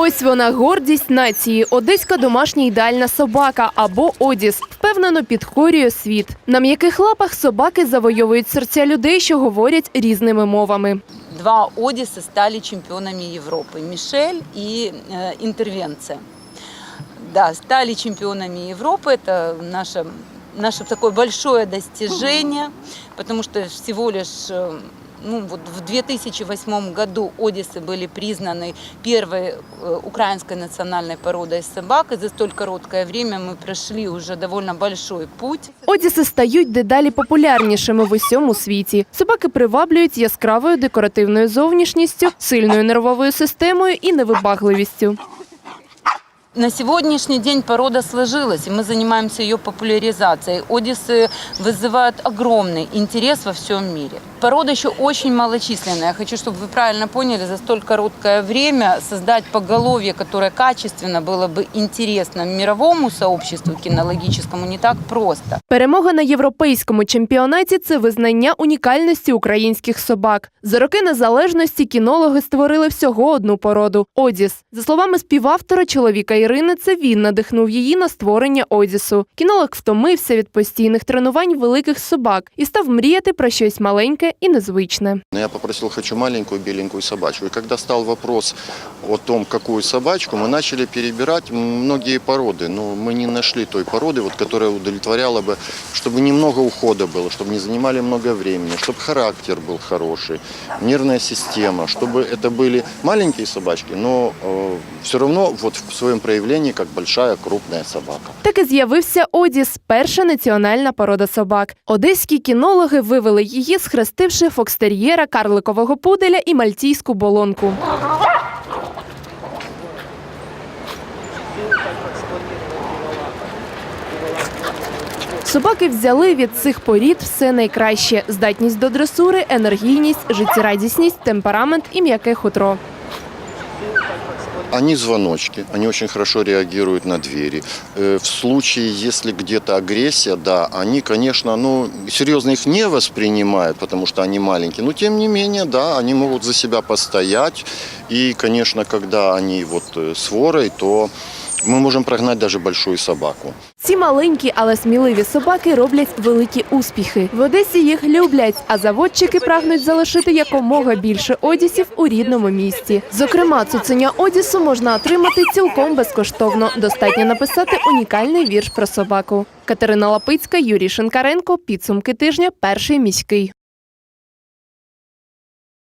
Ось вона гордість нації. Одеська домашня ідеальна собака або Одіс. Впевнено підкорює світ. На м'яких лапах собаки завойовують серця людей, що говорять різними мовами. Два Одисы стали чемпионами Европы. Мишель и э, Интервенция. Да, стали чемпионами Европы. Это наше, наше такое большое достижение, потому что всего лишь э, ну, вот в 2008 году Одисы были признаны первой э, украинской национальной породой собак. И за столь короткое время мы прошли уже довольно большой путь. Одіси стають дедалі популярнішими в усьому світі. Собаки приваблюють яскравою декоративною зовнішністю, сильною нервовою системою і невибагливістю. На сегодняшний день порода сложилась, и мы занимаемся ее популяризацией. Одисы вызывают огромный интерес во всем мире. Порода еще очень малочисленная. Я хочу, чтобы вы правильно поняли, за столь короткое время создать поголовье, которое качественно было бы интересно мировому сообществу кинологическому, не так просто. Перемога на європейському чемпіонаті це визнання унікальності українських собак. За роки незалежності кінологи створили всього одну породу Одіс. За словами співавтора чоловіка Ірини, це він надихнув її на створення Одісу. Кінолог втомився від постійних тренувань великих собак і став мріяти про щось маленьке і незвичне. Но Я попросил, хочу маленькую беленькую собачку. И когда стал вопрос о том, какую собачку, мы начали перебирать многие породы. Но мы не нашли той породы, вот, которая удовлетворяла бы, чтобы немного ухода было, чтобы не занимали много времени, чтобы характер был хороший, нервная система, чтобы это были маленькие собачки, но все равно вот в своем проявлении как большая крупная собака. Так і з'явився Одіс, перша національна порода собак. Одеські кінологи вивели її, схрестивши фокстер'єра, карликового пуделя і мальтійську болонку. Собаки взяли від цих порід все найкраще: здатність до дресури, енергійність, життєрадісність, темперамент і м'яке хутро. Они звоночки, они очень хорошо реагируют на двери. Э, В случае, если где-то агрессия, да, они, конечно, ну, серьезно их не воспринимают, потому что они маленькие, но тем не менее, да, они могут за себя постоять. И, конечно, когда они вот э, с ворой, то мы можем прогнать даже большую собаку. Ці маленькі, але сміливі собаки роблять великі успіхи. В Одесі їх люблять, а заводчики прагнуть залишити якомога більше одісів у рідному місті. Зокрема, цуценя одісу можна отримати цілком безкоштовно. Достатньо написати унікальний вірш про собаку. Катерина Лапицька, Юрій Шинкаренко. Підсумки тижня. Перший міський.